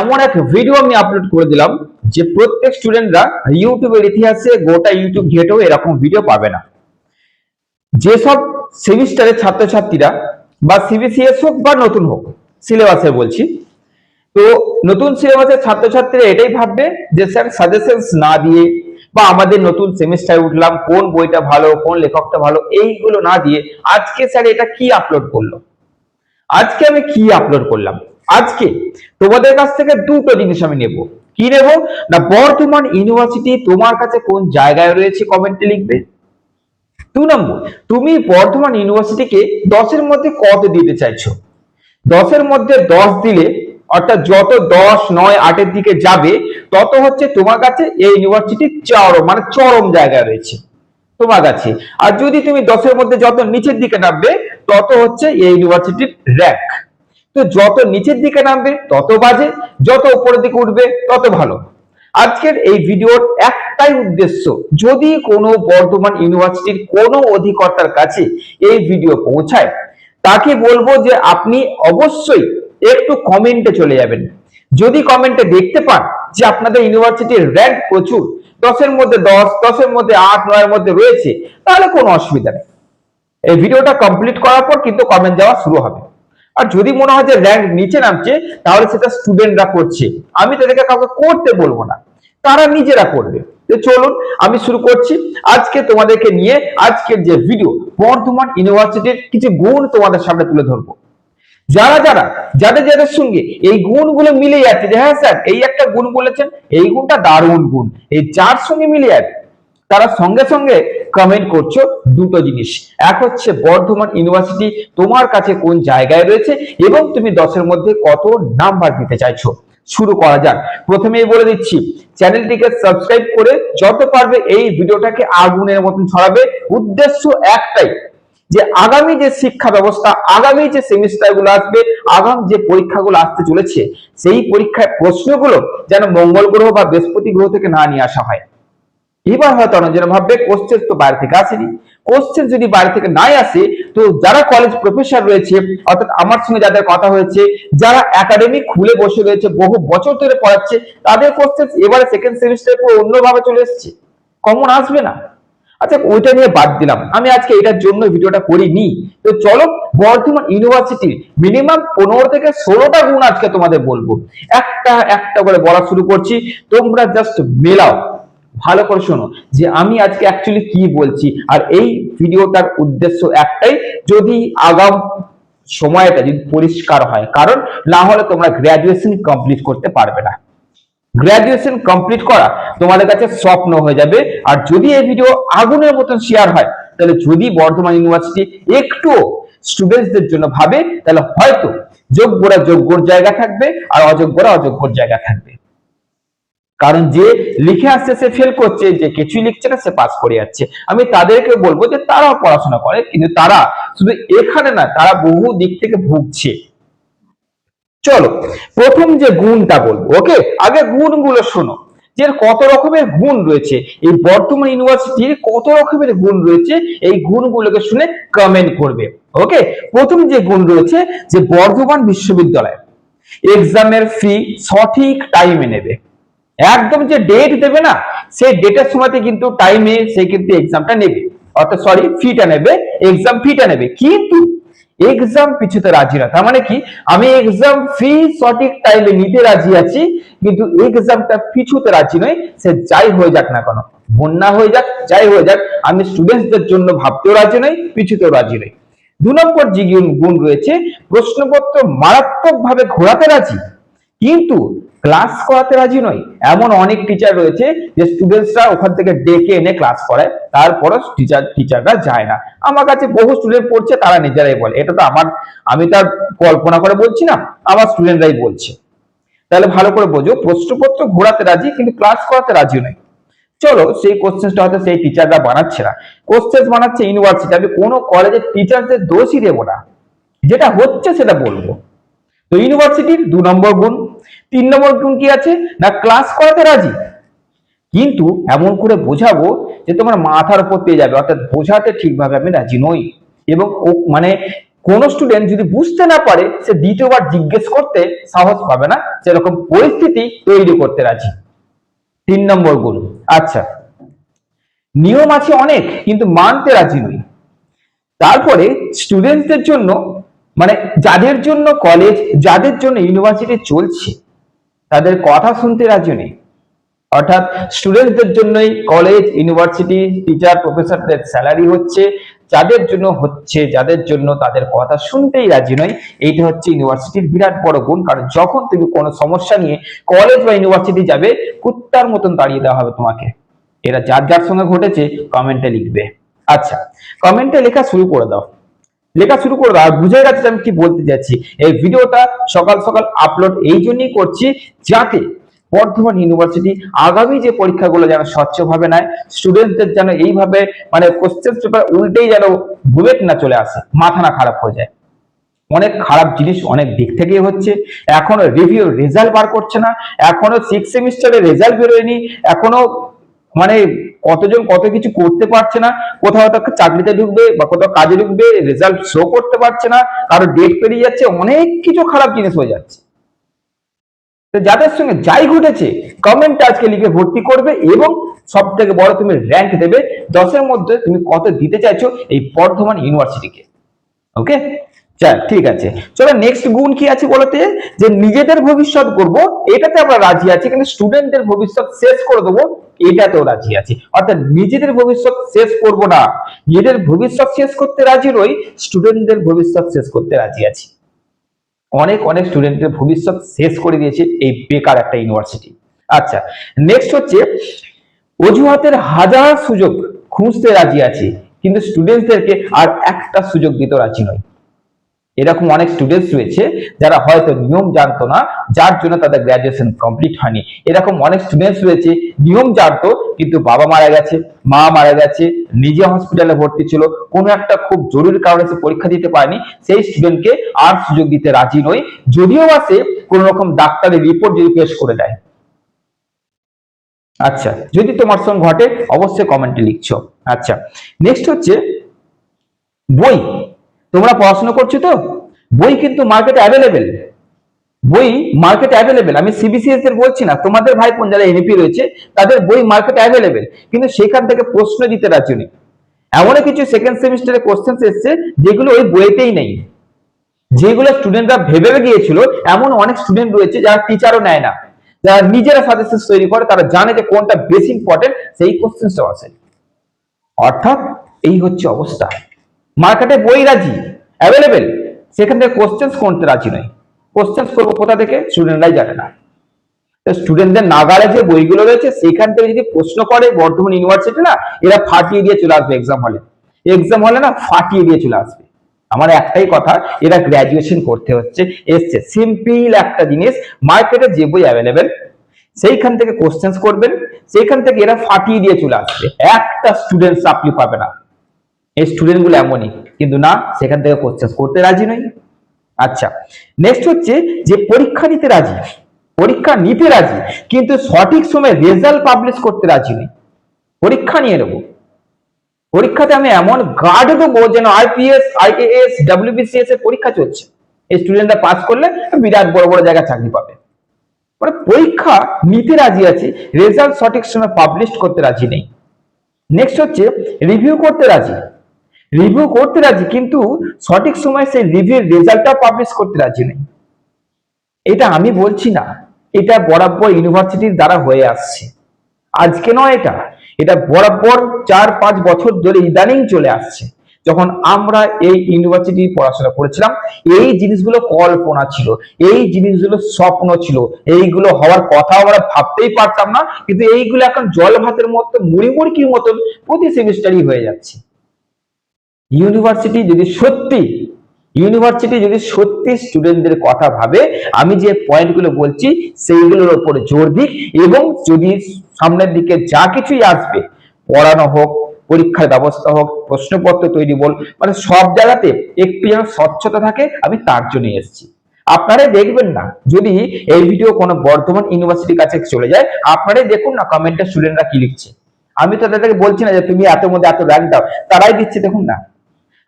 এমন এক ভিডিও আমি আপলোড করে দিলাম যে প্রত্যেক স্টুডেন্টরা ইউটিউবের ইতিহাসে গোটা ইউটিউব ঘেটেও এরকম ভিডিও পাবে না। যেসব সেমিস্টারের ছাত্রছাত্রীরা বা সিবিসিএস হোক বা নতুন হোক সিলেবাসে বলছি, তো নতুন সিলেবাসের ছাত্রছাত্রীরা এটাই ভাববে যে স্যার সাজেশনস না দিয়ে বা আমাদের নতুন সেমিস্টারে উঠলাম, কোন বইটা ভালো, কোন লেখকটা ভালো, এইগুলো না দিয়ে আজকে স্যার এটা কি আপলোড করল? আজকে আমি কি আপলোড করলাম? আজকে তোমাদের কাছ থেকে দুটো জিনিস আমি নেব। কি নেব? না, বর্ধমান ইউনিভার্সিটি তোমার কাছে কোন জায়গায় রয়েছে কমেন্টে লিখবে? দু নম্বর, তুমি বর্ধমান ইউনিভার্সিটিকে দশের মধ্যে কত দিতে চাইছো? দশের মধ্যে দশ দিলে, অর্থাৎ যত দশ, নয়, আটের দিকে যাবে, তত হচ্ছে তোমার কাছে এই ইউনিভার্সিটি চরম মানে চরম জায়গায় রয়েছে তোমার কাছে। আর যদি তুমি দশের মধ্যে যত নিচের দিকে নামবে, তত হচ্ছে এই ইউনিভার্সিটির র্যাঙ্ক তো যত নিচের দিকে নামবে, তত বাজে, যত উপরের দিকে উঠবে, তত ভালো। আজকের এই ভিডিওর একটাই উদ্দেশ্য, যদি কোনো বর্ধমান ইউনিভার্সিটির কোনো অধিকর্তার কাছে এই ভিডিও পৌঁছায়, তাকে বলব যে আপনি অবশ্যই একটু কমেন্টে চলে যাবেন। যদি কমেন্টে দেখতে পান যে আপনাদের ইউনিভার্সিটির র্যাঙ্ক প্রচুর, দশের মধ্যে দশ, দশের মধ্যে আট, নয়ের মধ্যে রয়েছে, তাহলে কোনো অসুবিধা নেই। এই ভিডিওটা কমপ্লিট করার পর কিন্তু কমেন্ট যাওয়া শুরু হবে। আর যদি মনে হয় যে র্যাঙ্ক নিচে নামছে, তাহলে সেটা স্টুডেন্টরা করছে। আমি তাদেরকে কাউকে করতে বলব না। তারা নিজেরা করবে। তো চলুন, আমি শুরু করছি। আজকে তোমাদেরকে নিয়ে আজকের যে ভিডিও বর্ধমান ইউনিভার্সিটির কিছু গুণ তোমাদের সামনে তুলে ধরবো। যারা যারা, যাদের যাদের সঙ্গে এই গুণগুলো মিলে যাচ্ছে, যে হ্যাঁ স্যার, এই একটা গুণ বলেছেন, এই গুণটা দারুণ গুণ। এই যার সঙ্গে মিলে যাবে তারা সঙ্গে সঙ্গে কমেন্ট করছ দুটো জিনিস। এক হচ্ছে বর্ধমান ইউনিভার্সিটি তোমার কাছে কোন জায়গায় রয়েছে এবং তুমি দশের মধ্যে কত নাম্বার দিতে চাইছো? শুরু করা যাক। প্রথমেই বলে দিচ্ছি, চ্যানেলটিকে সাবস্ক্রাইব করে যত পারবে এই ভিডিওটাকে আগুনের মতন ছড়াবে। উদ্দেশ্য একটাই, যে আগামী যে শিক্ষা ব্যবস্থা, আগামী যে সেমিস্টারগুলো আসবে, আগাম যে পরীক্ষাগুলো আসতে চলেছে, সেই পরীক্ষার প্রশ্নগুলো যেন মঙ্গল গ্রহ বা বৃহস্পতি গ্রহ থেকে না নিয়ে আসা হয়। এবার হয়তো অনেকজন ভাববে কোশ্চেন তো বাইরে থেকে আসেনি। কোশ্চেন যদি বাইরে থেকে নাই আসে, তো যারা কলেজ প্রফেসর রয়েছে, অর্থাৎ আমার সঙ্গে যাদের কথা হয়েছে, যারা একাডেমি খুলে বসে রয়েছে, বহু বছর ধরে পড়াচ্ছে, তাদের কোশ্চেন এবারে সেকেন্ড সেমিস্টারে পুরো অন্যভাবে চলে এসেছে। কমন আসবে না। আচ্ছা ওইটা নিয়ে বাদ দিলাম। আমি আজকে এটার জন্য ভিডিওটা করিনি। তো চলো, বর্ধমান ইউনিভার্সিটির মিনিমাম পনেরো থেকে ষোলোটা গুণ আজকে তোমাদের বলব। একটা একটা করে বলা শুরু করছি। তোমরা জাস্ট মেলাও। ভালো করে শোনো যে আমি আজকে অ্যাকচুয়ালি কি বলছি। আর এই ভিডিওটার উদ্দেশ্য একটাই, যদি আগাম সময়টা যদি পরিষ্কার হয়, কারণ না হলে তোমরা গ্র্যাজুয়েশন কমপ্লিট করতে পারবে না। গ্র্যাজুয়েশন কমপ্লিট করা তোমাদের কাছে স্বপ্ন হয়ে যাবে। আর যদি এই ভিডিও আগুনের মতন শেয়ার হয়, তাহলে যদি বর্ধমান ইউনিভার্সিটি একটু স্টুডেন্টসদের জন্য ভাবে, তাহলে হয়তো যোগ্যরা যোগ্যর জায়গা থাকবে আর অযোগ্যরা অযোগ্যর জায়গা থাকবে। কারণ যে লিখে আসছে, সে ফেল করছে, যে কিছুই লিখছে না, সে পাস করে যাচ্ছে। আমি তাদেরকে বলব যে তারাও পড়াশোনা করে, কিন্তু তারা শুধু এখানে না, তারা বহু দিক থেকে ভুগছে। চলো, প্রথম যে গুণটা বলব ওকে আগে গুণগুলো শোনো। যে কত রকমের গুণ রয়েছে, এই বর্তমান ইউনিভার্সিটির কত রকমের গুণ রয়েছে, এই গুণগুলোকে শুনে কমেন্ট করবে ওকে প্রথম যে গুণ রয়েছে, যে বর্ধমান বিশ্ববিদ্যালয় এক্সামের ফি সঠিক টাইমে নেবে। একদম যে ডেট দেবে না, সেই ডেটের সময়তে কিন্তু টাইমে সে কিন্তু এক্সামটা নেবে। অর্থাৎ সরি ফিটা নেবে এক্সাম ফিটা নেবে। কিন্তু এক্সাম পিছুতে রাজি না। তার মানে কি? আমি এক্সাম ফি সঠিক টাইমে নিতে রাজি আছি, কিন্তু এক্সামটা পিছুতে রাজি নয় সে যাই হয়ে যাক না কেন, বন্যা হয়ে যাক, যাই হয়ে যাক, আমি স্টুডেন্টসদের জন্য ভাবতেও রাজি নই, পিছুতেও রাজি নই। দু নম্বর যে গুণ রয়েছে, প্রশ্নপত্র মারাত্মক ভাবে ঘোরাতে রাজি। কিন্তু ক্লাস করাতে রাজি নয় এমন অনেক টিচার রয়েছে যে স্টুডেন্টসরা ওখান থেকে ডেকে এনে ক্লাস করায়, তারপরও টিচার টিচাররা যায় না। আমার কাছে বহু স্টুডেন্ট পড়ছে, তারা নিজেরাই বলে। এটা তো আমার, আমি তার কল্পনা করে বলছি না, আমার স্টুডেন্টরাই বলছে। তাহলে ভালো করে বোঝো, প্রশ্নপত্র ঘোরাতে রাজি, কিন্তু ক্লাস করাতে রাজি নয় চলো, সেই কোশ্চেনটা হয়তো সেই টিচাররা বানাচ্ছে না। কোশ্চেন বানাচ্ছে ইউনিভার্সিটি আমি কোনো কলেজের টিচারদের দোষই দেবো না। যেটা হচ্ছে সেটা বলব। তো ইউনিভার্সিটির দু নম্বর গুণ তিন নম্বর গুণ কি আছে? না ক্লাস করাতে রাজি? কিন্তু এমন করে বোঝাবো যে তোমার মাথার উপর পেয়ে যাবে, অর্থাৎ বোঝাতে ঠিকভাবে আমি রাজি নই। এবং ও মানে কোন স্টুডেন্ট যদি বুঝতে না পারে, সে দ্বিতীয়বার জিজ্ঞেস করতে সাহস পাবে না, সেরকম পরিস্থিতি তৈরি করতে রাজি। তিন নম্বর গুণ আচ্ছা। নিয়ম আছে অনেক, কিন্তু মানতে রাজি নই। তারপরে স্টুডেন্টদের জন্য মানে যাদের জন্য কলেজ যাদের জন্য ইউনিভার্সিটি চলছে তাদের কথা শুনতে রাজি নেই। অর্থাৎ স্টুডেন্টদের জন্যই কলেজ ইউনিভার্সিটি টিচার প্রফেসরদের স্যালারি হচ্ছে, যাদের জন্য হচ্ছে, যাদের জন্য তাদের কথা শুনতেই রাজি নয়। এইটা হচ্ছে ইউনিভার্সিটির বিরাট বড় গুণ, কারণ যখন তুমি কোনো সমস্যা নিয়ে কলেজ বা ইউনিভার্সিটি যাবে, কুত্তার মতন দাঁড়িয়ে দেওয়া হবে তোমাকে। এরা যার যার সঙ্গে ঘটেছে কমেন্টে লিখবে। আচ্ছা কমেন্টে লেখা শুরু করে দাও। লেখা শুরু করে দাও বুঝে গেছে আমি কি বলতে যাচ্ছি এই ভিডিওটা সকাল সকাল আপলোড এই জন্যই করছি যাতে বর্ধমান ইউনিভার্সিটি আগামী যে পরীক্ষাগুলো যেন স্বচ্ছভাবে নেয় স্টুডেন্টদের যেন এইভাবে মানে কোশ্চেন পেপার উল্টেই যেন বুলেট না চলে আসে, মাথা না খারাপ হয়ে যায়। অনেক খারাপ জিনিস অনেক দিক থেকেই হচ্ছে। এখনও রিভিউ রেজাল্ট বার করছে না। এখনও সিক্স সেমিস্টারের রেজাল্ট বেরোয়নি। এখনও মানে কতজন কত কিছু করতে পারছে না, কোথাও তো চাকরিতে ঢুকবে বা কোথাও কাজে ঢুকবে রেজাল্ট শো করতে পারছে না, কারও ডেট পেরিয়ে যাচ্ছে, অনেক কিছু খারাপ জিনিস হয়ে যাচ্ছে। যাদের সঙ্গে যাই ঘটেছে কমেন্ট আজকে লিখে ভর্তি করবে এবং সব থেকে বড় তুমি র্যাঙ্ক দেবে, দশের মধ্যে তুমি কত দিতে চাইছো এই বর্ধমান ইউনিভার্সিটিকে ওকে ঠিক আছে। চলো নেক্সট গুণ কি আছে বলতে? যে নিজেদের ভবিষ্যৎ করব, এটাতে আমরা রাজি আছি, কিন্তু স্টুডেন্টদের ভবিষ্যৎ শেষ করে দেবো, এটাতেও রাজি আছি। অর্থাৎ নিজেদের ভবিষ্যৎ শেষ করব না। নিজেদের ভবিষ্যৎ শেষ করতে রাজি রই স্টুডেন্টদের ভবিষ্যৎ শেষ করতে রাজি আছি। অনেক অনেক স্টুডেন্টদের ভবিষ্যৎ শেষ করে দিয়েছে এই বেকার একটা ইউনিভার্সিটি আচ্ছা নেক্সট হচ্ছে, অজুহাতের হাজার সুযোগ খুঁজতে রাজি আছি, কিন্তু স্টুডেন্টদেরকে আর একটা সুযোগ দিতে রাজি নয় এরকম অনেক স্টুডেন্টস রয়েছে যারা হয়তো নিয়ম জানতো না, যার জন্য তাদের গ্রাজুয়েশন কমপ্লিট হয়নি। এরকম অনেক স্টুডেন্টস রয়েছে, নিয়ম জানতো, কিন্তু বাবা মারা গেছে, মা মারা গেছে, নিজে হসপিটালে ভর্তি ছিল, কোনো একটা খুব জরুরি কারণে সে পরীক্ষা দিতে পারেনি, সেই স্টুডেন্টকে আর সুযোগ দিতে রাজি নয়। যদিও বা সে কোন রকম ডাক্তারের রিপোর্ট যদি পেশ করে দেয়। আচ্ছা যদি তোমার সঙ্গে ঘটে, অবশ্যই কমেন্টে লিখছো। আচ্ছা নেক্সট হচ্ছে বই। তোমরা পড়াশোনা করছ তো? বই কিন্তু মার্কেটে অ্যাভেলেবেল বই মার্কেটে অ্যাভেলেবেল আমি সিবিসিএস এর বলছি না, তোমাদের ভাই কোন যারা এনপি রয়েছে, তাদের বই মার্কেটে অ্যাভেলেবেল কিন্তু সেখান থেকে প্রশ্ন দিতে রাজি নেই। এমন কিছু সেকেন্ড সেমিস্টারে কোশ্চেন এসছে, যেগুলো ওই বইতেই নেই। যেগুলো স্টুডেন্টরা ভেবে গিয়েছিল, এমন অনেক স্টুডেন্ট রয়েছে যারা টিচারও নেয় না। যারা নিজেরা সাজেশন তৈরি করে, তারা জানে যে কোনটা বেশি ইম্পর্টেন্ট সেই কোশ্চেনটাও আসে। অর্থাৎ এই হচ্ছে অবস্থা। মার্কেটে বই রাজি অ্যাভেলেবেল সেখান থেকে কোশ্চেন্স করতে রাজি নয়। কোশ্চেন্স করব কোথা থেকে? স্টুডেন্টরাই জানে না। স্টুডেন্টদের নাগালে যে বইগুলো রয়েছে, সেখান থেকে যদি প্রশ্ন করে বর্ধমান ইউনিভার্সিটি না, এরা ফাটিয়ে দিয়ে চলে আসবে এক্সাম হলে এক্সাম হলে না ফাটিয়ে দিয়ে চলে আসবে। আমার একটাই কথা, এরা গ্র্যাজুয়েশন করতে হচ্ছে, এসছে। সিম্পল একটা জিনিস মার্কেটে যে বই অ্যাভেলেবেল সেইখান থেকে কোশ্চেন্স করবেন, সেইখান থেকে এরা ফাটিয়ে দিয়ে চলে আসবে। একটা স্টুডেন্ট সাপ্লি পাবে না। এই স্টুডেন্টগুলো এমনই, কিন্তু না, সেখান থেকে কোশ্চেন করতে রাজি নয় আচ্ছা নেক্সট হচ্ছে যে পরীক্ষা নিতে রাজি, পরীক্ষা নিতে রাজি, কিন্তু সঠিক সময়ে রেজাল্ট পাবলিশ করতে রাজি নেই। পরীক্ষা নিয়ে নেব। পরীক্ষাতে আমি এমন গার্ড দেবো যেন আইপিএস আইএএস ডাব্লিউবিসিএস এর পরীক্ষা চলছে। এই স্টুডেন্টরা পাস করলে বিরাট বড় বড় জায়গায় চাকরি পাবে। মানে পরীক্ষা নিতে রাজি আছে রেজাল্ট সঠিক সময় পাবলিশ করতে রাজি নেই। নেক্সট হচ্ছে রিভিউ করতে রাজি। রিভিউ করতে রাজি, কিন্তু সঠিক সময় সেই রিভিউর রেজাল্টটা পাবলিশ করতে রাজি নেই। এটা আমি বলছি না, এটা বরাবর ইউনিভার্সিটির দ্বারা হয়ে আসছে। আজকে নয় এটা এটা বরাবর চার পাঁচ বছর ধরে ইদানিং চলে আসছে। যখন আমরা এই ইউনিভার্সিটি পড়াশোনা করেছিলাম, এই জিনিসগুলো কল্পনা ছিল, এই জিনিসগুলো স্বপ্ন ছিল, এইগুলো হওয়ার কথা আমরা ভাবতেই পারতাম না, কিন্তু এইগুলো এখন জল ভাতের মতো, মুড়ি মুড়কির মতন প্রতি সেমিস্টারই হয়ে যাচ্ছে। ইউনিভার্সিটি যদি সত্যি ইউনিভার্সিটি যদি সত্যি স্টুডেন্টদের কথা ভাবে, আমি যে পয়েন্টগুলো বলছি, সেইগুলোর উপরে জোর দিক এবং যদি সামনের দিকে যা কিছুই আসবে, পড়ানো হোক, পরীক্ষার ব্যবস্থা হোক, প্রশ্নপত্র তৈরি বল মানে সব জায়গাতে একটু যেন স্বচ্ছতা থাকে, আমি তার জন্য এসেছি। আপনারাই দেখবেন না, যদি এই ভিডিও কোনো বর্ধমান ইউনিভার্সিটির কাছে চলে যায়, আপনারাই দেখুন না কমেন্টে স্টুডেন্টরা কি লিখছে। আমি তো তাদেরকে বলছি না যে তুমি এত মধ্যে এত র্যাঙ্ক দাও, তারাই দিচ্ছে, দেখুন না।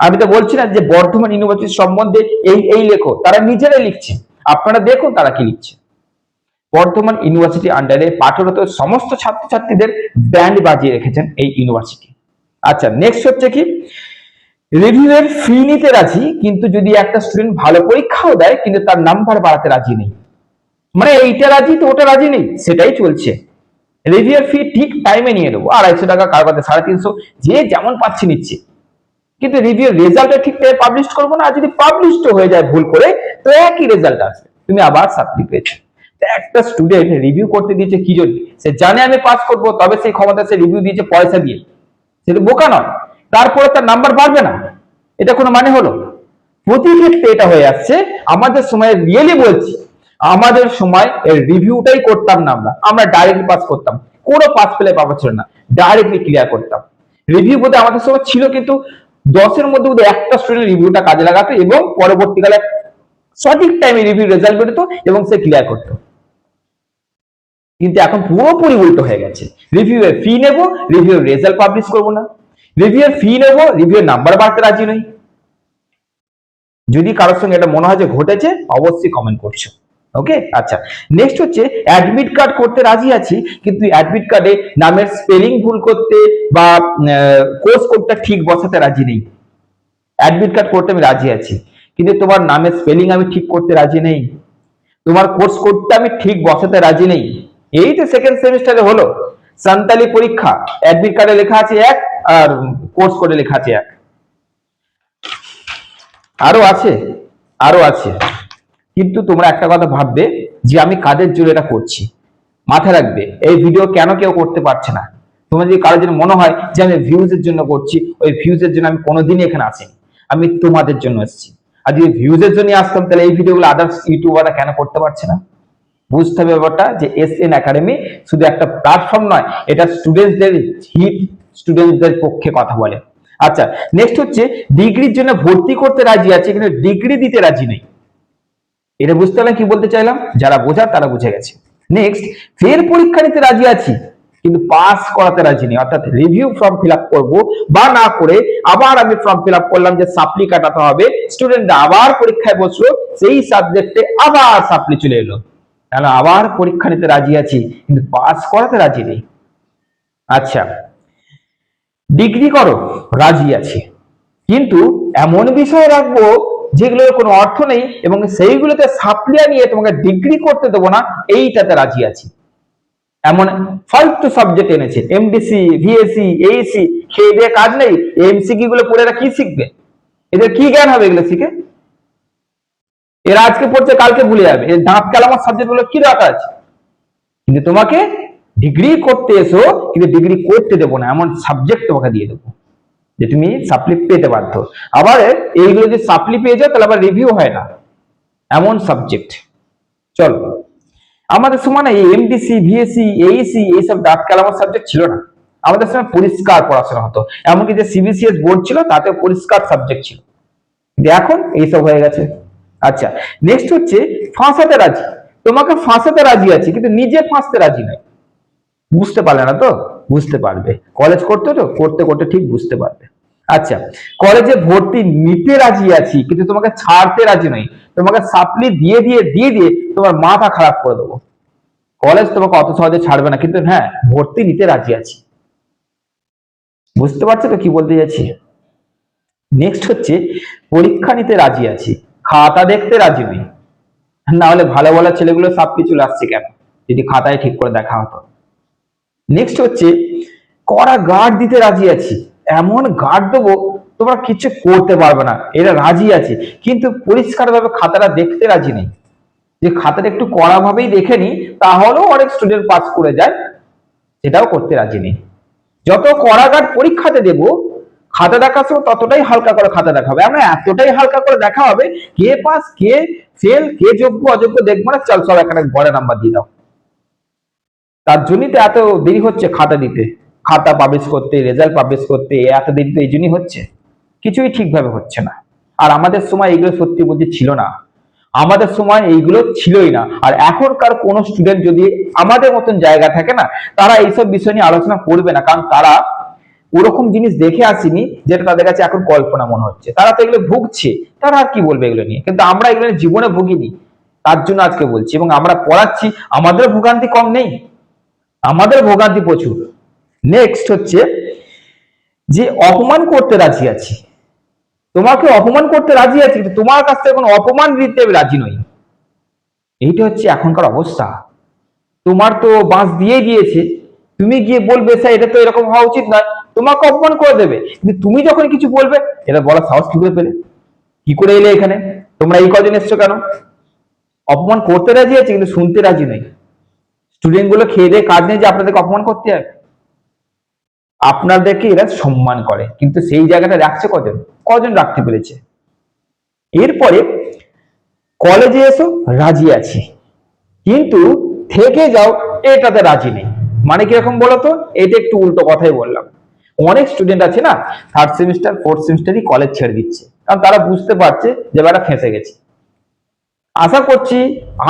আমি তো বলছি না যে বর্ধমান ইউনিভার্সিটি সম্বন্ধে এই এই লেখো, তারা নিজেরাই লিখছে। আপনারা দেখুন তারা কি লিখছে। বর্ধমান ইউনিভার্সিটি আন্ডারে পাঠরত সমস্ত ছাত্রছাত্রীদের ব্যান্ড বাজিয়ে রেখেছেন এই ইউনিভার্সিটি। আচ্ছা নেক্সট হচ্ছে কি? রিভিউয়ের ফি নিতে রাজি, কিন্তু যদি একটা স্টুডেন্ট ভালো পরীক্ষাও দেয়, কিন্তু তার নাম্বার বাড়াতে রাজি নেই। মানে এইটা রাজি তো ওটা রাজি নেই, সেটাই চলছে। রিভিউয়ের ফি ঠিক টাইমে নিয়ে নেব, আড়াইশো টাকা, কার কাছে সাড়ে তিনশো, যে যেমন পাচ্ছে নিচ্ছে। কিন্তু রিভিউ রেজাল্টটা ঠিক টাইমে পাবলিশ করব না, আর যদি পাবলিশড হয়ে যায় ভুল করে, তো একই রেজাল্ট আসবে। তুমি আবার সাপ্লি পেয়েছ। একটা স্টুডেন্ট রিভিউ করতে দিয়েছে কি জন্য? সে জানে আমি পাস করব, তবে সেই ক্ষমতা সে রিভিউ দিয়েছে পয়সা দিয়ে। সে তো বোকা নয়। তারপরে তার নাম্বার বাড়বে না। এটা কোনো মানে হলো? প্রতি ক্ষেত্রে এটা হয়ে আসছে, আমাদের সময় রিয়েলি বলছি, আমাদের সময় রিভিউটাই করতাম না আমরা। আমরা ডাইরেক্টলি পাস করতাম। কোনো পাস পেলে পাওয়া ছিল না। ডাইরেক্টলি ক্লিয়ার করতাম। রিভিউ বোধহয় আমাদের সময় ছিল কিন্তু দশের মধ্যে বোধহয় একটা স্টুডেন্ট রিভিউটা কাজে লাগাতো এবং পরবর্তীকালে সঠিক টাইমে রিভিউ রেজাল্ট বেরোতো এবং সে ক্লিয়ার করতো। কিন্তু এখন পুরোপুরি উল্টো হয়ে গেছে। রিভিউ এর ফি নেব রিভিউ রেজাল্ট পাবলিশ করব না। রিভিউ এর ফি নেব রিভিউ নাম্বার বাড়তে রাজি নই। যদি কারোর সঙ্গে এটা মনে হয় যে ঘটেছে, অবশ্যই কমেন্ট করছ। ওকে আচ্ছা। নেক্সট হচ্ছে অ্যাডমিট কার্ড করতে রাজি আছি, কিন্তু অ্যাডমিট কার্ডে নামের স্পেলিং ভুল করতে বা কোর্স কোডটা ঠিক বসাতে রাজি নেই। অ্যাডমিট কার্ড করতে আমি রাজি আছি, কিন্তু তোমার নামের স্পেলিং আমি ঠিক করতে রাজি নেই। তোমার কোর্স কোডটা আমি ঠিক বসাতে রাজি নেই। এই তো সেকেন্ড সেমিস্টারে হলো সান্তালি পরীক্ষা অ্যাডমিট কার্ডে লেখা আছে এক আর কোর্স কোডে লেখা আছে এক। আরও আছে আরও আছে। কিন্তু তোমরা একটা কথা ভাববে যে আমি কাদের জন্য এটা করছি। মাথায় রাখবে, এই ভিডিও কেন কেউ করতে পারছে না? তোমার যদি কারোর জন্য মনে হয় যে আমি ভিউজের জন্য করছি, ওই ভিউজের জন্য আমি কোনোদিনই এখানে আসিনি। আমি তোমাদের জন্য এসেছি। আর যদি ভিউজের জন্য আসতাম, তাহলে এই ভিডিওগুলো আদার্স ইউটিউবাররা কেন করতে পারছে না? বুঝতে হবে ব্যাপারটা যে এস এন একাডেমি শুধু একটা প্ল্যাটফর্ম নয়, এটা স্টুডেন্টসদের হিট স্টুডেন্টদের পক্ষে কথা বলে। আচ্ছা নেক্সট হচ্ছে ডিগ্রির জন্য ভর্তি করতে রাজি আছে কিন্তু ডিগ্রি দিতে রাজি নেই। এটা বুঝতে পারলাম কি বলতে চাইলাম? যারা বোঝার তারা বুঝে গেছে। নেক্সট ফের পরীক্ষা নিতে রাজি আছি, কিন্তু পাস করাতে রাজি নেই। অর্থাৎ রিভিউ ফর্ম ফিল আপ করব বা না করে আবার আমি ফর্ম ফিল আপ করলাম যে সাপ্লি কাটাতে হবে স্টুডেন্ট আবার পরীক্ষায় বসল, সেই সাবজেক্টে আবার সাপ্লি চলে এলো। তাহলে আবার পরীক্ষা নিতে রাজি আছি, কিন্তু পাস করাতে রাজি নেই। আচ্ছা ডিগ্রি করো, রাজি আছি। কিন্তু এমন বিষয় রাখব যেগুলোর কোনো অর্থ নেই এবং সেইগুলোতে সাপ্লিয়া নিয়ে তোমাকে ডিগ্রি করতে দেবো না, এইটাতে রাজি আছি। এমন ফালতু সাবজেক্ট এনেছে এমডিসি ভিএসি এইসি খেয়ে দিয়ে কাজ নেই এমসিকি গুলো পড়ে এরা কি শিখবে? এদের কি জ্ঞান হবে এগুলো শিখে? এরা আজকে পড়ছে, কালকে ভুলে যাবে। এর দাঁত কালামার সাবজেক্টগুলো কি দরকার আছে? কিন্তু তোমাকে ডিগ্রি করতে এসো, কিন্তু ডিগ্রি করতে দেবো না, এমন সাবজেক্ট তোমাকে দিয়ে দেবো। যে তুমি সাপ্লি পেতে বাধ্য। আবার এইগুলো যদি সাপ্লি পেয়ে যাও, তাহলে আবার রিভিউ হয় না। এমন সাবজেক্ট চলো। আমাদের সময় না এই এমডিসি ভিএসসি এইসি এইসব দাঁত কালামার সাবজেক্ট ছিল না। আমাদের সময় পরিষ্কার পড়াশোনা হতো। এমনকি যে সিবিসিএস বোর্ড ছিল তাতে পরিষ্কার সাবজেক্ট ছিল। এখন এইসব হয়ে গেছে। আচ্ছা নেক্সট হচ্ছে ফাঁসাতে রাজি। তোমাকে ফাঁসাতে রাজি আছি, কিন্তু নিজে ফাঁসতে রাজি নয় বুঝতে পারলে না তো? বুঝতে পারবে। কলেজ করতে তো, করতে করতে ঠিক বুঝতে পারবে। আচ্ছা কলেজে ভর্তি নিতে রাজি আছি, কিন্তু তোমাকে ছাড়তে রাজি নই। তোমাকে সাপ্লি দিয়ে দিয়ে দিয়ে দিয়ে তোমার মাথা খারাপ করে দেবো। কলেজ তোমাকে অত সহজে ছাড়বে না, কিন্তু হ্যাঁ ভর্তি নিতে রাজি আছি। বুঝতে পারছ তো কি বলতে যাচ্ছি? নেক্সট হচ্ছে, পরীক্ষা নিতে রাজি আছি, খাতা দেখতে রাজি নই। না হলে ভালো ভালো ছেলেগুলো সব কিছু আসছে কেন? যদি খাতায় ঠিক করে দেখা হতো। নেক্সট হচ্ছে, কড়া গার্ড দিতে রাজি আছি। এমন গার্ড দেবো, তোমরা কিছু করতে পারবে না। এরা রাজি আছে, কিন্তু পরিষ্কারভাবে খাতাটা দেখতে রাজি নেই। যে খাতাটা একটু কড়া ভাবেই দেখে নি তাহলেও অনেক স্টুডেন্ট পাস করে যায়, সেটাও করতে রাজি নেই। যত কড়া গার্ড পরীক্ষাতে দেব, খাতা দেখার সময় ততটাই হালকা করে খাতা দেখা হবে আমরা এতটাই হালকা করে দেখা হবে, কে পাস কে ফেল কে যোগ্য, অযোগ্য, দেখব না, চল সব এখানে বড় নাম্বার দিয়ে দাও। তার জন্যই তো এত দেরি হচ্ছে খাতা দিতে? খাতা পাবলিশ করতে রেজাল্ট পাবলিশ করতে, এত দেরি তো এই জন্যই হচ্ছে। কিছুই ঠিকভাবে হচ্ছে না। আর আমাদের সময় এগুলো সত্যি বলতে ছিল না। আমাদের সময় এইগুলো ছিলই না। আর এখনকার কোন স্টুডেন্ট যদি আমাদের মতন জায়গা থাকে না, তারা এইসব বিষয় নিয়ে আলোচনা করবে না। কারণ তারা ওরকম জিনিস দেখে আসিনি যেটা তাদের কাছে এখন কল্পনা মনে হচ্ছে। তারা তো এগুলো ভুগছে। তারা আর কি বলবে এগুলো নিয়ে? কিন্তু আমরা এগুলো জীবনে ভুগিনি। তার জন্য আজকে বলছি। এবং আমরা পড়াচ্ছি। আমাদের ভোগান্তি কম নেই। আমাদের ভোগান্তি প্রচুর। নেক্সট হচ্ছে যে অপমান করতে রাজি আছি। তোমাকে অপমান করতে রাজি আছি, কিন্তু তোমার কাছ থেকে কোনো অপমান দিতে রাজি নই। এইটা হচ্ছে এখনকার অবস্থা। তোমার তো বাঁশ দিয়ে দিয়েছে। তুমি গিয়ে বলবে, স্যার, এটা তো এরকম হওয়া উচিত নয়। তোমাকে অপমান করে দেবে। কিন্তু তুমি যখন কিছু বলবে, এটা বলার সাহস কি করে পেলে? কি করে এলে এখানে? তোমরা এই কজন এসছো কেন? অপমান করতে রাজি আছে, কিন্তু শুনতে রাজি নেই। স্টুডেন্টগুলো খেয়ে দিয়ে কাজ নেই যে আপনাদেরকে অপমান করতে হবে। আপনাদেরকে এরা সম্মান করে, কিন্তু সেই জায়গাটা রাখছে কজন? কজন রাখতে পেরেছে? এরপরে কলেজে এসো, রাজি আছি। কিন্তু থেকে যাও, এটাতে রাজি নেই। মানে কীরকম বলতো এটা একটু উল্টো কথাই বললাম। অনেক স্টুডেন্ট আছে না থার্ড সেমিস্টার ফোর্থ সেমিস্টারই কলেজ ছেড়ে দিচ্ছে। কারণ তারা বুঝতে পারছে যে ব্যাটা ফেঁসে গেছে। আশা করছি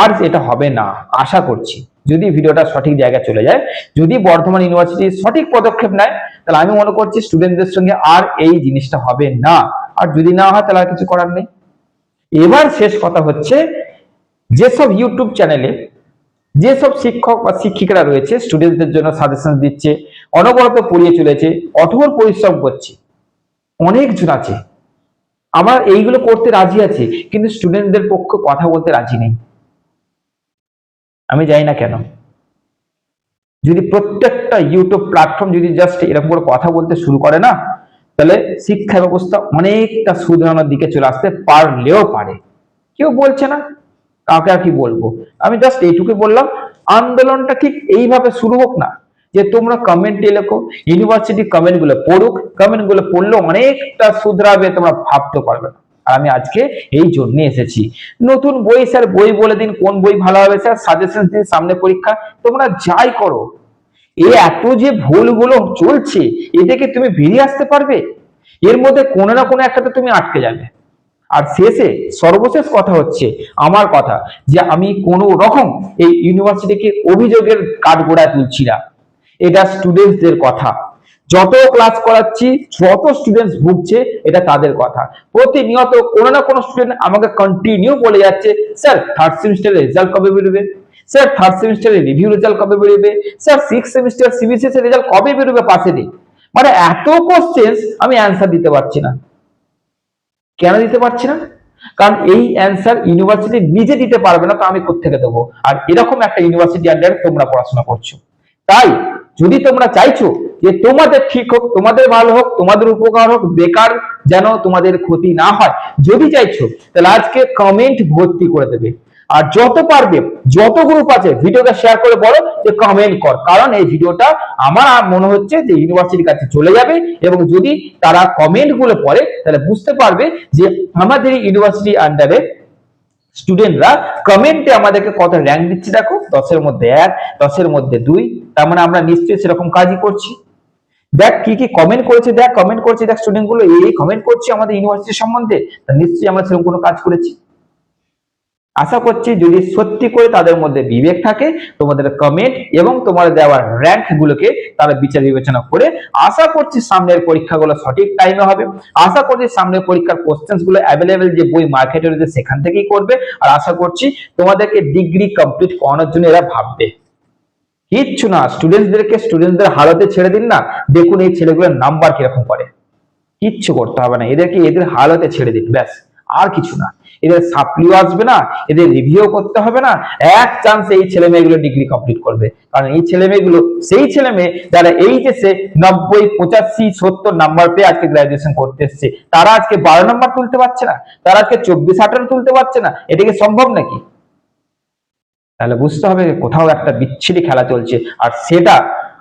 আর এটা হবে না, আশা করছি। যদি ভিডিওটা সঠিক জায়গায় চলে যায়, যদি বর্ধমান ইউনিভার্সিটি সঠিক পদক্ষেপ নেয়, তাহলে আমি মনে করছি স্টুডেন্টদের সঙ্গে আর এই জিনিসটা হবে না। আর যদি না হয়, তাহলে আর কিছু করার নেই। এবার শেষ কথা হচ্ছে, যেসব ইউটিউব চ্যানেলে যেসব শিক্ষক বা শিক্ষিকারা রয়েছে স্টুডেন্টদের জন্য সাজেশন দিচ্ছে, অনবরত পড়িয়ে চলেছে, কঠোর পরিশ্রম করছে, অনেকজন আছে। আমার এইগুলো করতে রাজি আছে, কিন্তু স্টুডেন্টদের পক্ষে কথা বলতে রাজি নেই। আমি জানি না কেন? যদি প্রত্যেকটা ইউটিউব প্ল্যাটফর্ম যদি জাস্ট এরকম করে কথা বলতে শুরু করে না, তাহলে শিক্ষা ব্যবস্থা অনেকটা সুধরানোর দিকে চলে আসতে পারলেও পারে। কেউ বলছে না কাকে আর কি বলব? আমি জাস্ট এইটুকু বললাম, আন্দোলনটা ঠিক এইভাবে শুরু হোক না, যে তোমরা কমেন্টে লেখো ইউনিভার্সিটি কমেন্টগুলো পড়ুক কমেন্টগুলো পড়লে অনেকটা শুধরাবে তোমরা ভাবতে পারবে না। আর আমি আজকে এই জন্য এসেছি। নতুন বই স্যার, বই বলে দিন, কোন বই ভালো হবে স্যার? সাজেশন দিন, সামনে পরীক্ষা। তোমরা যাই করো। এই এত যে ভুলগুলো চলছে, এ থেকে তুমি বেরিয়ে আসতে পারবে? এর মধ্যে কোনো না কোনো একটাতে তুমি আটকে যাবে। আর শেষে সর্বশেষ কথা হচ্ছে, আমার কথা, যে আমি কোনো রকম এই ইউনিভার্সিটিকে অভিযোগের কাঠগোড়ায় তুলছি না। এটা স্টুডেন্টসদের কথা। যত ক্লাস করাচ্ছি, যত স্টুডেন্টস ভুগছে, এটা তাদের কথা। প্রতিনিয়ত কোনো না কোনো স্টুডেন্ট আমাকে কন্টিনিউ বলে যাচ্ছে স্যার থার্ড সেমিস্টারের রেজাল্ট কবে বেরোবে? স্যার থার্ড সেমিস্টারের রিভিউ রেজাল্ট কবে বেরোবে? স্যার সিক্স সেমিস্টার সিবিসিএস এর রেজাল্ট কবে বেরোবে পাশে দিন মানে এত কোশ্চেন্স আমি অ্যান্সার দিতে পারছি না। কেন দিতে পারছি না? কারণ এই অ্যান্সার ইউনিভার্সিটি নিজে দিতে পারবে না, তো আমি কোথেকে দেবো? আর এরকম একটা ইউনিভার্সিটি আন্ডারে তোমরা পড়াশোনা করছ। তাই যদি তোমরা চাইছো যে তোমাদের ঠিক হোক, তোমাদের ভালো হোক, তোমাদের উপকার হোক, বেকার যেন তোমাদের ক্ষতি না হয়। যদি চাইছো, তাহলে আজকে কমেন্ট ভর্তি করে দেবে। আর যত পারবে, যত গ্রুপ আছে, ভিডিওটা শেয়ার করে বলো যে কমেন্ট কর। কারণ এই ভিডিওটা আমার মনে হচ্ছে যে ইউনিভার্সিটির কাছে চলে যাবে এবং যদি তারা কমেন্টগুলো পড়ে, তাহলে বুঝতে পারবে যে আমাদের ইউনিভার্সিটি আন্ডারে স্টুডেন্টরা কমেন্টে আমাদেরকে কত র্যাঙ্ক দিচ্ছে দেখো, দশের মধ্যে এক, দশের মধ্যে দুই, তার মানে আমরা নিশ্চয়ই সেরকম কাজই করছি। দেখ কি কি কমেন্ট করেছে, দেখ কমেন্ট করেছে, দেখ স্টুডেন্টগুলো এই কমেন্ট করছে আমাদের ইউনিভার্সিটি সম্বন্ধে নিশ্চয়ই আমরা সেরকম কোনো কাজ করেছি। আশা করছি যদি সত্যি করে তাদের মধ্যে বিবেক থাকে, তোমাদের কমেন্ট এবং তোমাদের দেওয়ার র্যাঙ্ক গুলোকে তারা বিচার বিবেচনা করে, আশা করছি সামনের পরীক্ষাগুলো সঠিক টাইমে হবে। আশা করছি সামনের পরীক্ষার কোশ্চেন্সগুলো অ্যাভেলেবেল যে বই মার্কেটে রয়েছে সেখান থেকেই করবে। আর আশা করছি তোমাদেরকে ডিগ্রি কমপ্লিট করানোর জন্য এরা ভাববে। কিচ্ছু না। স্টুডেন্টসদেরকে স্টুডেন্টদের হালতে ছেড়ে দিন না। দেখুন এই ছেলেগুলোর নাম্বার কীরকম করে কিচ্ছু করতে হবে না। এদেরকে এদের হালতে ছেড়ে দিন, ব্যাস। আর কিছু না। এদের সাপ্লিও আসবে না, এদের রিভিউ করতে হবে না। এক চান্সে এই ছেলে মেয়েগুলো ডিগ্রি কমপ্লিট করবে। কারণ এই ছেলে মেয়েগুলো সেই ছেলে মেয়ে যারা এই যে সে নব্বই, পঁচাশি, সত্তর নাম্বার পেয়ে আজকে গ্রাজুয়েশন করতে এসছে, তারা আজকে বারো নাম্বার তুলতে পারছে না। তারা আজকে চব্বিশ, আঠারো তুলতে পারছে না। এটা কি সম্ভব নাকি? তাহলে বুঝতে হবে কোথাও একটা বিচ্ছিরি খেলা চলছে। আর সেটা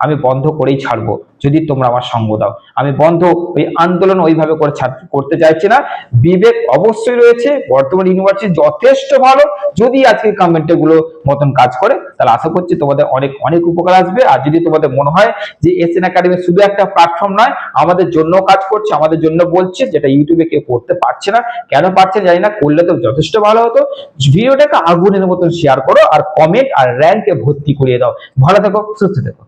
আমি বন্ধ করেই ছাড়বো, যদি তোমরা আমার সঙ্গ দাও। আমি বন্ধ ওই আন্দোলন ওইভাবে করে করতে চাইছি না। বিবেক অবশ্যই রয়েছে, বর্তমান ইউনিভার্সিটি যথেষ্ট ভালো। যদি আজকে কমেন্টে গুলো মতন কাজ করে, তাহলে আশা করছি তোমাদের অনেক অনেক উপকার আসবে। আর যদি তোমাদের মনে হয় যে এসএন একাডেমি শুধু একটা প্ল্যাটফর্ম নয়, আমাদের জন্য কাজ করছে, আমাদের জন্য বলছে, যেটা ইউটিউবে কেউ করতে পারছে না। কেন পারছে জানি না, করলে তো যথেষ্ট ভালো হতো। ভিডিওটাকে আগুনের মতন শেয়ার করো, আর কমেন্ট আর র্যাঙ্কে ভর্তি করিয়ে দাও। ভালো থেকো, সুস্থ থেকো।